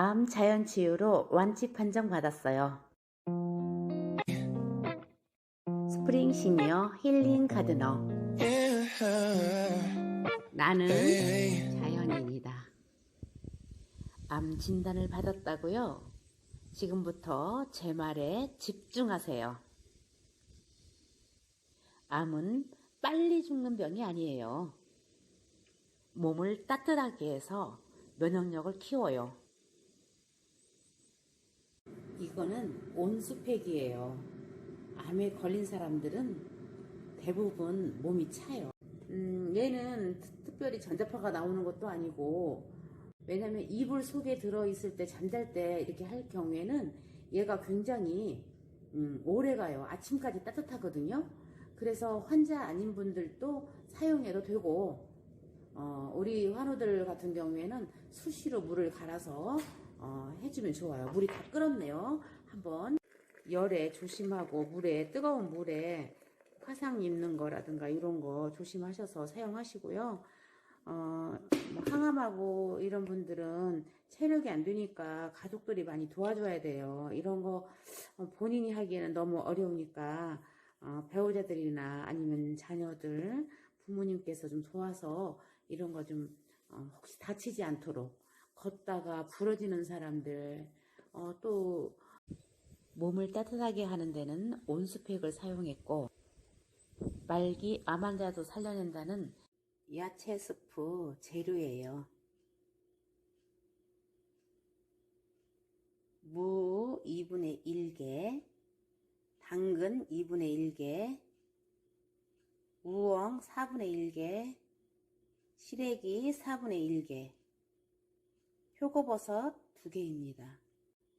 암 자연치유로 완치 판정 받았어요. 스프링 시니어 힐링 가드너. 나는 자연인이다. 암 진단을 받았다고요? 지금부터 제 말에 집중하세요. 암은 빨리 죽는 병이 아니에요. 몸을 따뜻하게 해서 면역력을 키워요. 이거는 온수팩이에요. 암에 걸린 사람들은 대부분 몸이 차요. 음, 얘는 특- 특별히 전자파가 나오는 것도 아니고, 왜냐면 이불 속에 들어있을 때 잠잘 때 이렇게 할 경우에는 얘가 굉장히 음, 오래 가요. 아침까지 따뜻하거든요. 그래서 환자 아닌 분들도 사용해도 되고, 어, 우리 환우들 같은 경우에는 수시로 물을 갈아서 어, 해주면 좋아요. 물이 다 끓었네요. 한번 열에 조심하고 물에 뜨거운 물에 화상 입는 거라든가 이런 거 조심하셔서 사용하시고요. 어, 뭐 항암하고 이런 분들은 체력이 안 되니까 가족들이 많이 도와줘야 돼요. 이런 거 어, 본인이 하기에는 너무 어려우니까 어, 배우자들이나 아니면 자녀들, 부모님께서 좀 도와서 이런 거좀 어, 혹시 다치지 않도록 걷다가 부러지는 사람들 어, 또 몸을 따뜻하게 하는 데는 온수팩을 사용했고 말기 암 환자도 살려낸다는 야채 스프 재료예요. 무 2분의 1개, 당근 2분의 1개, 우엉 4분의 1개, 시래기 4분의 1개, 표고버섯 2개입니다.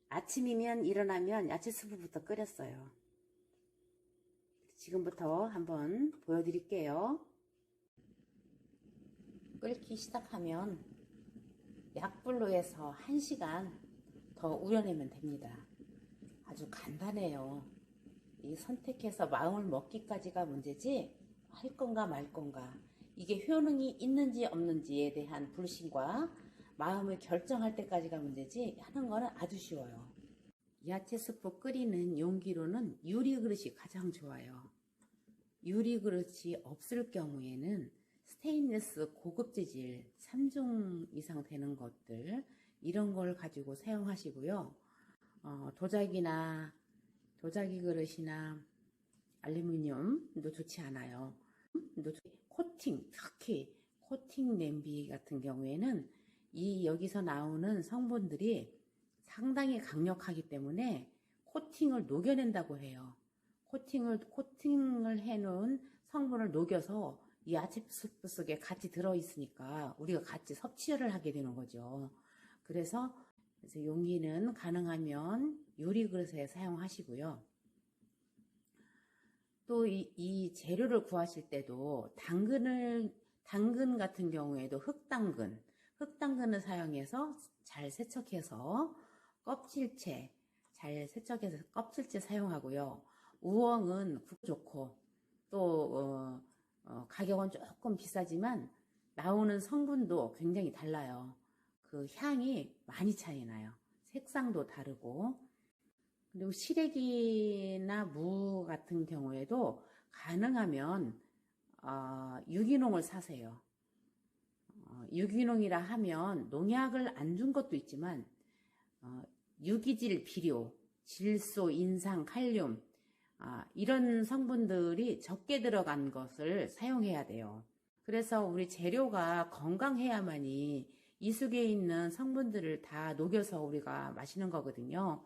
아침이면 일어나면 야채 스프부터 끓였어요. 지금부터 한번 보여드릴게요. 끓기 시작하면 약불로 해서 1시간 더 우려내면 됩니다. 아주 간단해요. 이 선택해서 마음을 먹기까지가 문제지 할 건가 말 건가 이게 효능이 있는지 없는지에 대한 불신과 마음을 결정할 때까지가 문제지 하는 거는 아주 쉬워요. 야채 스프 끓이는 용기로는 유리 그릇이 가장 좋아요. 유리 그릇이 없을 경우에는 스테인리스 고급 재질 3종 이상 되는 것들 이런 걸 가지고 사용하시고요. 어, 도자기나 도자기 그릇이나 알루미늄도 좋지 않아요. 또 코팅 특히 코팅 냄비 같은 경우에는 이 여기서 나오는 성분들이 상당히 강력하기 때문에 코팅을 녹여낸다고 해요. 코팅을 코팅을 해놓은 성분을 녹여서 이 스프 속에 같이 들어있으니까 우리가 같이 섭취를 하게 되는 거죠. 그래서, 그래서 용기는 가능하면 유리 그릇에 사용하시고요. 또이 재료를 구하실 때도 당근을 당근 같은 경우에도 흑당근, 흑당근을 사용해서 잘 세척해서 껍질째 잘 세척해서 껍질째 사용하고요. 우엉은 국 좋고 또 어, 어, 가격은 조금 비싸지만 나오는 성분도 굉장히 달라요. 그 향이 많이 차이 나요. 색상도 다르고 그리고 시래기나 무 같은 경우에도 가능하면 어, 유기농을 사세요. 어, 유기농이라 하면 농약을 안 준 것도 있지만 어, 유기질 비료, 질소, 인상, 칼륨 아, 이런 성분들이 적게 들어간 것을 사용해야 돼요. 그래서 우리 재료가 건강해야만이 이 속에 있는 성분들을 다 녹여서 우리가 마시는 거거든요.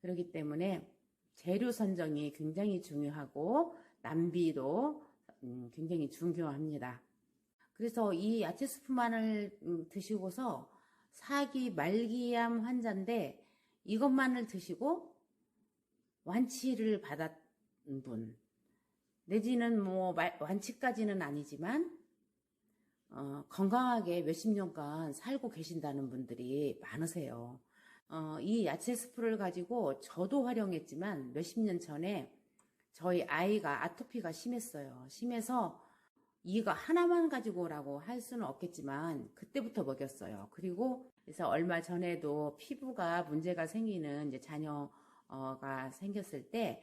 그렇기 때문에 재료 선정이 굉장히 중요하고 남비도 음, 굉장히 중요합니다. 그래서 이 야채 스프만을 음, 드시고서 사기 말기암 환자인데 이것만을 드시고 완치를 받았던 분 내지는 뭐 완치까지는 아니지만 어, 건강하게 몇십 년간 살고 계신다는 분들이 많으세요. 어, 이 야채 스프를 가지고 저도 활용했지만 몇십 년 전에 저희 아이가 아토피가 심했어요. 심해서 이거 하나만 가지고 오라고 할 수는 없겠지만 그때부터 먹였어요. 그리고 그래서 얼마 전에도 피부가 문제가 생기는 이제 자녀가 생겼을 때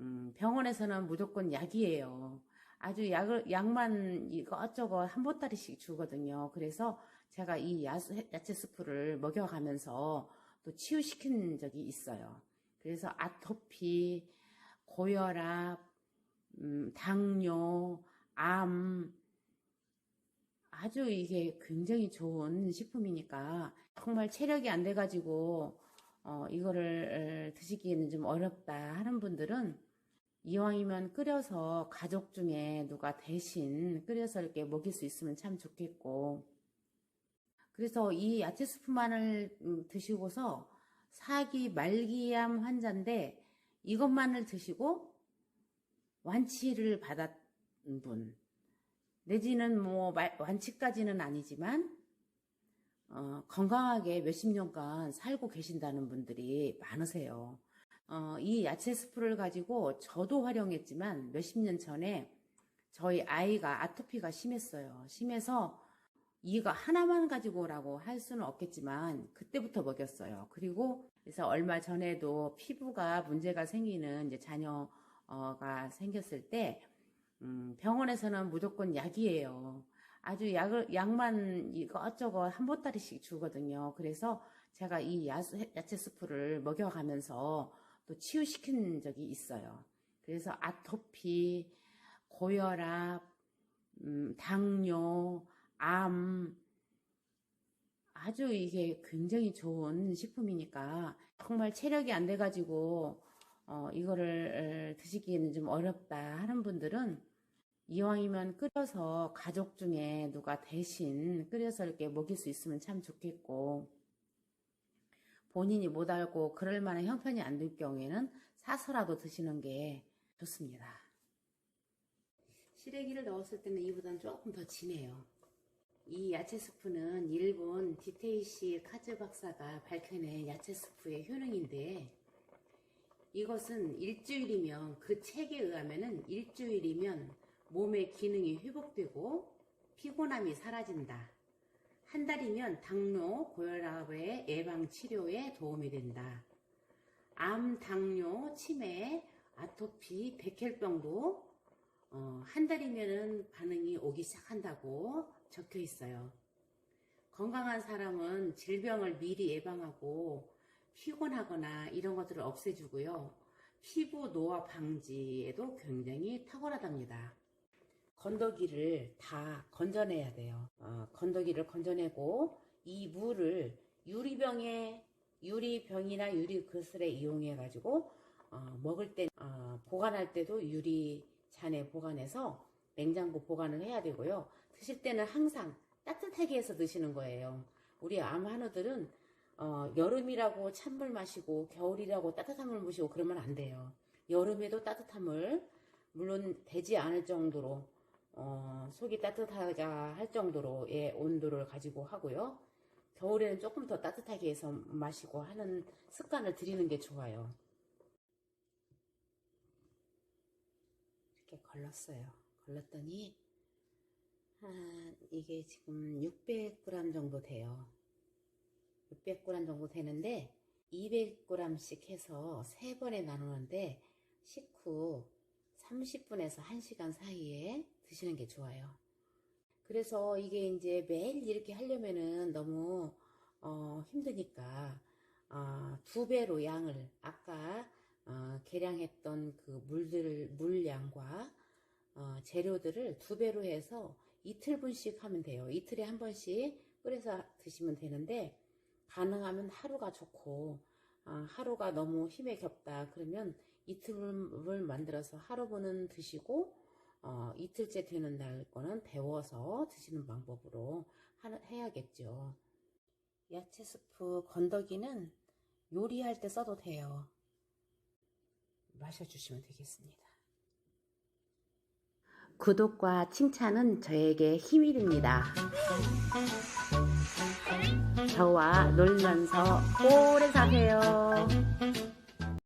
음, 병원에서는 무조건 약이에요. 아주 약을 약만 이것저것 한 보따리씩 주거든요. 그래서 제가 이 야수, 야채 스프를 먹여가면서 또 치유시킨 적이 있어요. 그래서 아토피, 고혈압, 음, 당뇨, 암, 아주 이게 굉장히 좋은 식품이니까 정말 체력이 안 돼가지고 어, 이거를 드시기에는 좀 어렵다 하는 분들은 이왕이면 끓여서 가족 중에 누가 대신 끓여서 이렇게 먹일 수 있으면 참 좋겠고. 그래서 이 야채 스프만을 음, 드시고서 사기 말기암 환자인데 이것만을 드시고 완치를 받았던 분 내지는 뭐 말- 완치까지는 아니지만 어, 건강하게 몇십 년간 살고 계신다는 분들이 많으세요. 어, 이 야채 스프를 가지고 저도 활용했지만 몇십 년 전에 저희 아이가 아토피가 심했어요. 심해서 이거 하나만 가지고 오라고 할 수는 없겠지만 그때부터 먹였어요. 그리고 그래서 얼마 전에도 피부가 문제가 생기는 이제 자녀가 생겼을 때 음, 병원에서는 무조건 약이에요. 아주 약을, 약만 이것저것 한 보따리씩 주거든요. 그래서 제가 이 야수, 야채 스프를 먹여가면서 또 치유시킨 적이 있어요. 그래서 아토피, 고혈압, 음, 당뇨, 암, 아주 이게 굉장히 좋은 식품이니까 정말 체력이 안 돼가지고 어, 이거를 드시기에는 좀 어렵다 하는 분들은 이왕이면 끓여서 가족 중에 누가 대신 끓여서 이렇게 먹일 수 있으면 참 좋겠고 본인이 못 알고 그럴 만한 형편이 안 될 경우에는 사서라도 드시는 게 좋습니다. 시래기를 넣었을 때는 이보다는 조금 더 진해요. 이 야채 스프는 일본 디테이시 카즈 박사가 밝혀낸 야채 스프의 효능인데 이것은 일주일이면 그 책에 의하면은 일주일이면 몸의 기능이 회복되고 피곤함이 사라진다. 한 달이면 당뇨, 고혈압의 예방 치료에 도움이 된다. 암, 당뇨, 치매, 아토피, 백혈병도 어, 한 달이면은 반응이 오기 시작한다고 적혀 있어요. 건강한 사람은 질병을 미리 예방하고 피곤하거나 이런 것들을 없애주고요. 피부 노화 방지에도 굉장히 탁월하답니다. 건더기를 다 건져내야 돼요. 어, 건더기를 건져내고 이 물을 유리병에 유리병이나 유리 그릇에 이용해 가지고 어, 먹을 때 어, 보관할 때도 유리 잔에 보관해서 냉장고 보관을 해야 되고요. 드실 때는 항상 따뜻하게 해서 드시는 거예요. 우리 암 한우들은 어, 여름이라고 찬물 마시고 겨울이라고 따뜻한 물 마시고 그러면 안 돼요. 여름에도 따뜻한 물 물론 되지 않을 정도로 어, 속이 따뜻하자 할 정도로의 온도를 가지고 하고요. 겨울에는 조금 더 따뜻하게 해서 마시고 하는 습관을 들이는 게 좋아요. 이렇게 걸렀어요. 걸렀더니 한 이게 지금 600g 정도 돼요. 600g 정도 되는데 200g씩 해서 3번에 나누는데 식후 30분에서 1시간 사이에 드시는 게 좋아요. 그래서 이게 이제 매일 이렇게 하려면은 너무 어, 힘드니까 어, 두 배로 양을 아까 어, 계량했던 그 물들 물량과 어, 재료들을 두 배로 해서 이틀분씩 하면 돼요. 이틀에 한 번씩 끓여서 드시면 되는데 가능하면 하루가 좋고 아, 하루가 너무 힘에 겹다 그러면 이틀을 만들어서 하루분은 드시고 어, 이틀째 되는 날 거는 데워서 드시는 방법으로 하, 해야겠죠. 야채 스프 건더기는 요리할 때 써도 돼요. 마셔주시면 되겠습니다. 구독과 칭찬은 저에게 힘이 됩니다. 저와 놀면서 오래 사세요.